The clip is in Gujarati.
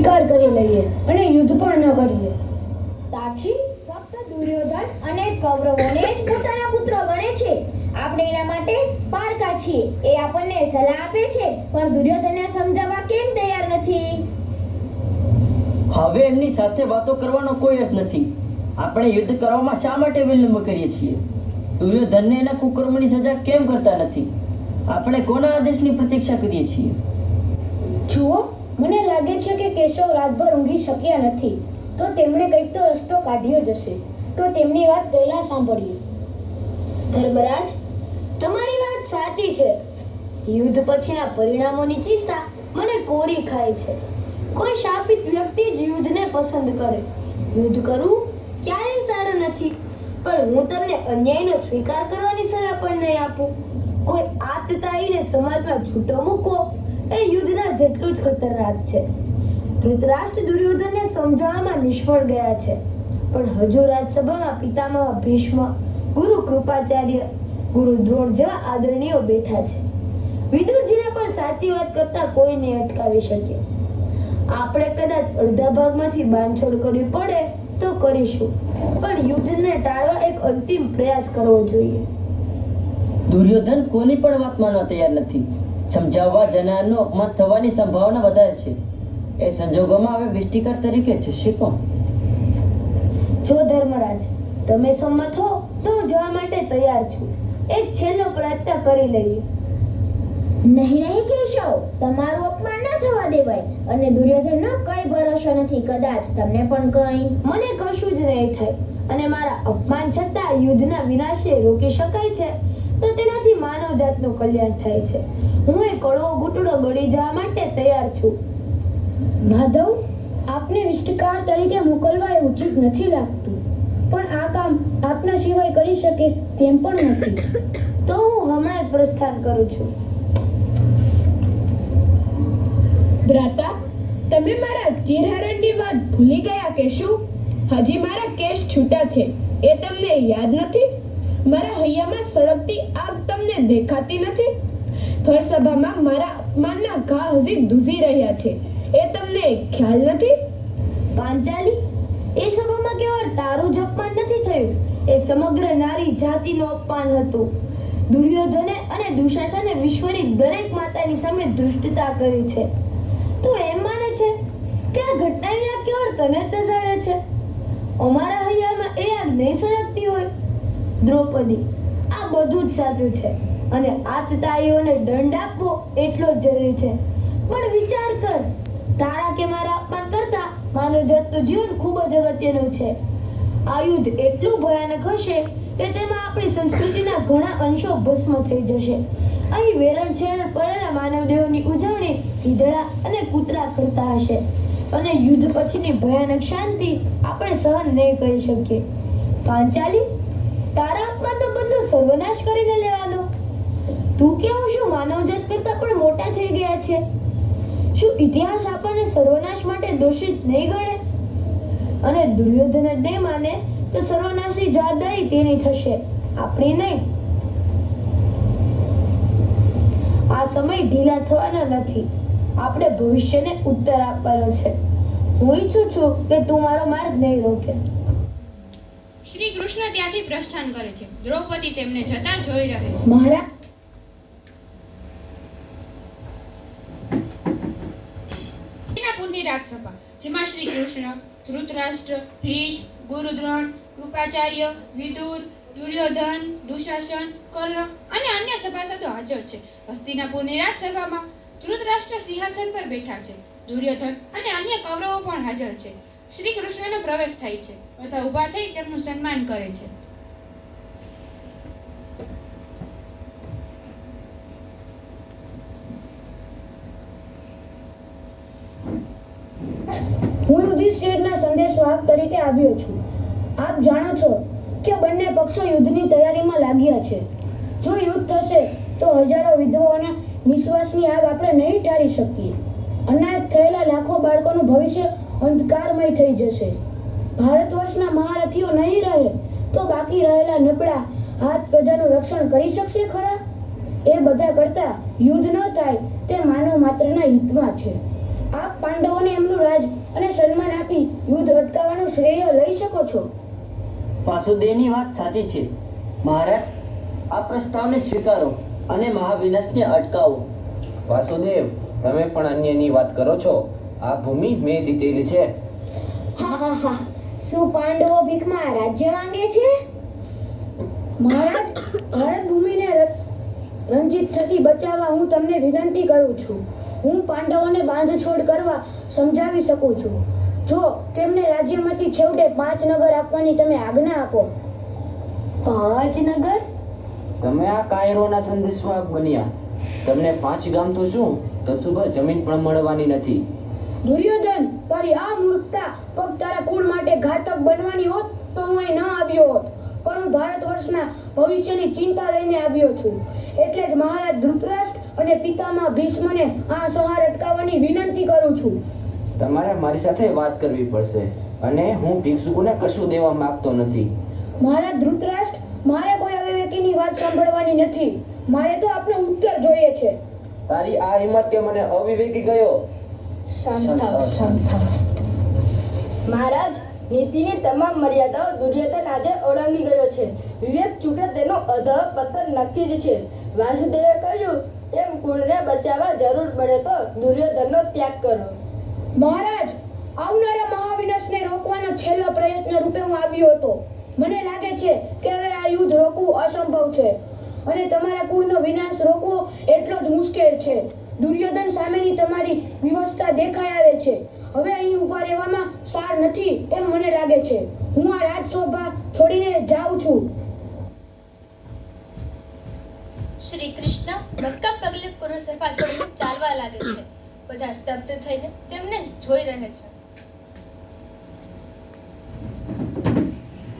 સ્વીકાર કરી લઈએ અને યુદ્ધ પણ ન કરીએ. તાક્ષી ફક્ત દુર્યોધન અને કૌરવોને જ પોતાના પુત્ર ગણે છે. આપણે એના માટે પારકા છીએ. એ આપણને સલાહ આપે છે પણ દુર્યોધનને સમજાવવા કેમ તૈયાર નથી? હવે એમની સાથે વાતો કરવાનો કોઈ અર્થ નથી. આપણે યુદ્ધ કરવામાં શા માટે વિલંબ કરીએ છીએ? દુર્યોધનને એના કુકર્મની સજા કેમ કરતા નથી? આપણે કોના આદેશની પ્રતીક્ષા કરીએ છીએ? જુઓ મને લાગે છે કે કેશવ રાતભર ઊંઘી શક્યા નથી. તો તેમણે કંઈક તો રસ્તો કાઢ્યો જ હશે. તો તેમની વાત પહેલા સાંભળીએ. ધર્મરાજ, તમારી વાત સાચી છે. યુદ્ધ પછીના પરિણામોની ચિંતા મને કોરી ખાય છે. કોઈ શાપિત વ્યક્તિ જ યુદ્ધને પસંદ કરે. યુદ્ધ કરવું ક્યારેય સારું નથી. પણ હું તમને અન્યાયનો સ્વીકાર કરવાની સલાહ પણ નહીં આપું. કોઈ આતતાઈને સમાજમાં છૂટો મૂકવો એ યુદ્ધના જેટલું જ ખતરનાક છે. ધૃતરાષ્ટ્ર દુર્યોધનને સમજાવવામાં નિષ્ફળ ગયા છે. પણ હજુ રાજસભામાં પિતામહ ભીષ્મ, ગુરુ કૃપાચાર્ય, ગુરુ દ્રોણ જેવા આદરણીયો બેઠા છે. વિદુરજીને પણ સાચી વાત કરતા કોઈને અટકાવી શકે. આપણે કદાચ અડધા ભાગમાંથી બાંધછોડ કરવી પડે તો કરીશું, પણ યુદ્ધને ટાળવા એક અંતિમ પ્રયાસ કરવો જોઈએ. દુર્યોધન કોની પણ વાત માનવા તૈયાર નથી. સમજાવવા જનારનું અપમાન થવાની સંભાવના વધારે છે. એ સંજોગોમાં હવે વિષ્ટિકર તરીકે છે. શીખો જો ધર્મરાજ તમે સંમત હો તો હું જવા માટે તૈયાર છું. એક છેલ્લો પ્રયત્ન કરી લઈએ. નહીં નહીં કેશવ. તમારું અપમાન ન થવા દેવાય અને દુર્યોધનનો કઈ ભરોસો નથી. કદાચ તમને પણ કઈ. મને કશું જ નહીં થાય. અને મારા અપમાન છતાં યુદ્ધના વિનાશે રોકી શકાય છે. તો તેનાથી જાતનું કલ્યાણ થાય છે. હું એ કડવો ઘૂંટડો ગળી જવા માટે તૈયાર છું. માધવ, આપને વિષ્ટકાર તરીકે મોકલવા એ ઉચિત નથી લાગતું. પણ આ કામ આપના સિવાય કરી શકે તેમ પણ નથી. તો હું હમણાં જ પ્રસ્થાન કરું છું. ભ્રાતા, તમે મારા ચીરહરણની વાત ભૂલી ગયા કે શું? હજી મારા કેશ છૂટા છે. એ તમને યાદ નથી? મારા હૈયામાં સળગતી આગ તમને દેખાતી નથી? ફરસભામાં મારા અપમાનના ઘા હજી દૂઝી રહ્યા છે. એ તમને ખ્યાલ નથી? પાંચાલી એ સભામાં કેવળ તારું જ અપમાન નથી થયું? એ સમગ્ર નારી જાતિનું અપમાન હતું. દુર્યોધને અને દુશાસને વિશ્વની દરેક માતાની સામે દુષ્ટતા કરી છે. તો એમ માને છે કે આ ઘટનાની આગ કેવળ તને જ દસાડે છે? અમારા હૈયામાં એ આગ નહીં સળગતી? દ્રૌપદી, આ બધું જ સાચું છે. અને આતતાઈઓને દંડ આપવો એટલો જ જરૂરી છે. પણ વિચાર કર, તારા કે મારા અપમાન કરતા માનવ જાતનું જીવન ખૂબ જ અગત્યનું છે. આ યુદ્ધ એટલું ભયાનક હશે કે તેમાં આપણી સંસ્કૃતિના ઘણા અંશો ભસ્મ થઈ જશે. અહીં વેરણ છેરણ પડેલા માનવદેહોની ઉજવણી ઈદડા અને કૂતરા કરતા હશે. અને યુદ્ધ પછીની ભયાનક શાંતિ આપણે સહન નહીં કરી શકીએ. પાંચાલી તારા અપમાનનો બદલો સર્વનાશ કરીને લેવાનો. તું કેવું શું માનવજાત કરતા પણ મોટા થઈ ગયા છે? શું ઇતિહાસ આપણને સર્વનાશ માટે દોષિત નહીં ગણે? અને દુર્યોધન જ નહીં માને તો સર્વનાશની જવાબદારી તેની થશે, આપણી નહીં. આ સમય ઢીલા થવાનો નથી. આપણે ભવિષ્યને ઉત્તર આપવાનો છે. હું ઈચ્છું છું કે તું મારો માર્ગ નહીં રોકે. શ્રી કૃષ્ણ ત્યાંથી પ્રસ્થાન કરે છે. દ્રૌપદી તેમને જતા જોઈ રહે છે. મહારાજ? રાજસભા જેમાં શ્રી કૃષ્ણ ધૃતરાષ્ટ્ર ભીષ્મ ગુરુદ્રોણ કૃપાચાર્ય વિદુર દુર્યોધન દુશાસન કર્ણ અને અન્ય સભાસદો હાજર છે. હસ્તિનાપુરની રાજસભામાં ધૃતરાષ્ટ્ર સિંહાસન પર બેઠા છે. દુર્યોધન અને અન્ય કૌરવો પણ હાજર છે. શ્રી કૃષ્ણનો પ્રવેશ થાય છે. બધા ઊભા થઈ તેમનું સન્માન કરે છે. હું યુધિષ્ઠિરના સંદેશવાહક તરીકે આવ્યો છું. આપ જાણો છો કે બંને પક્ષો યુદ્ધની તૈયારીમાં લાગ્યા છે. જો યુદ્ધ થશે, તો હજારો વિધવાઓના નિશ્વાસની આગ આપણે નહીં ટાળી શકીએ. અનાથ થયેલા લાખો બાળકોનું ભવિષ્ય અંધકારમય થઈ જશે. ભારત વર્ષના મહારથીઓ નહીં રહે તો બાકી રહેલા નબળા હાથ પ્રજાનું રક્ષણ કરી શકશે ખરા? એ બધા કરતા યુદ્ધ ન થાય તે માનવ માત્રના હિતમાં છે. આપ પાંડવોને એમનું રાજ અને સન્માન આપી યુદ્ધ અટકાવવાનું શ્રેય લઈ શકો છો. વાસુદેવની વાત સાચી છે. મહારાજ આ પ્રસ્તાવને સ્વીકારો અને મહાવિનાશને અટકાવો. વાસુદેવ તમે પણ અન્યની વાત કરો છો? આ ભૂમિ મેં જીતેલી છે. હા હા હા. શું પાંડવો ભીખમાં રાજ્ય માંગે છે? મહારાજ ભારત ભૂમિને ર- રંજિત થકી બચાવવા હું તમને વિનંતી કરું છું. હું પાંડવોને બાંધછોડ કરવા સમજાવી શકું છું. જો તેમને રાજ્યમાંથી છેવટે પાંચ નગર આપવાની તમે આજ્ઞા આપો. પાંચ નગર? તમે આ કાયરોના સંદેશવાહક બન્યા. તમને પાંચ ગામ તો શું? કસુભર જમીન પણ મળવાની નથી. દુર્યોધન તારી આ મૂર્ખતા ફક્ત તારા કુળ માટે ઘાતક બનવાની હોત તો હું અહીં ન આવ્યો હોત. પણ હું ભારત વર્ષના ભવિષ્યની ચિંતા લઈને આવ્યો છું. એટલે જ મહારાજ ધૃતરાષ્ટ્ર અને પિતામાં ભીષ્મને આ સંહાર અટકાવવાની વિનંતી કરું છું. તમારે મારી સાથે વાત કરવી પડશે અને હું ભિક્ષુકોને કશું દેવા માંગતો નથી. મહારાજ ધૃતરાષ્ટ્ર મારે કોઈ અવિવેકીની વાત સાંભળવાની નથી. મારે તો આપનો ઉત્તર જોઈએ છે. તારી આ હિંમત કે મને અવિવેકી ગયો શાંત થાઓ, શાંત થાઓ. મહારાજ નીતિની તમામ મર્યાદાઓ દુર્યોધન આજે ઓળંગી ગયો છે. વિવેક ચૂકે તેનો અધ પતન નક્કી જ છે. વાસુદેવે કહ્યું એમ કુળને બચાવવા જરૂર પડે તો દુર્યોધનનો ત્યાગ કરો. મહારાજ આવનારા મહાવિનાશને રોકવાનો છેલ્લો પ્રયત્ન રૂપે હું આવ્યો હતો. મને લાગે છે કે હવે આ યુદ્ધ રોકવું અસંભવ છે. અને તમારા કુળનો વિનાશ રોકવો એટલો જ મુશ્કેલ છે. દુર્યોધન સામેની તમારી વિવસ્થા દેખાઈ આવે છે. હવે અહીં ઊભા રહેવામાં સાર નથી એમ મને લાગે છે. હું આ રાજસભા છોડીને જાઉં છું. શ્રી કૃષ્ણ ભક્કમ પગલે પુરુષ પાછળ ચાલવા લાગે છે. બધા સ્તબ્ધ થઈને તેમને જોઈ રહે છે.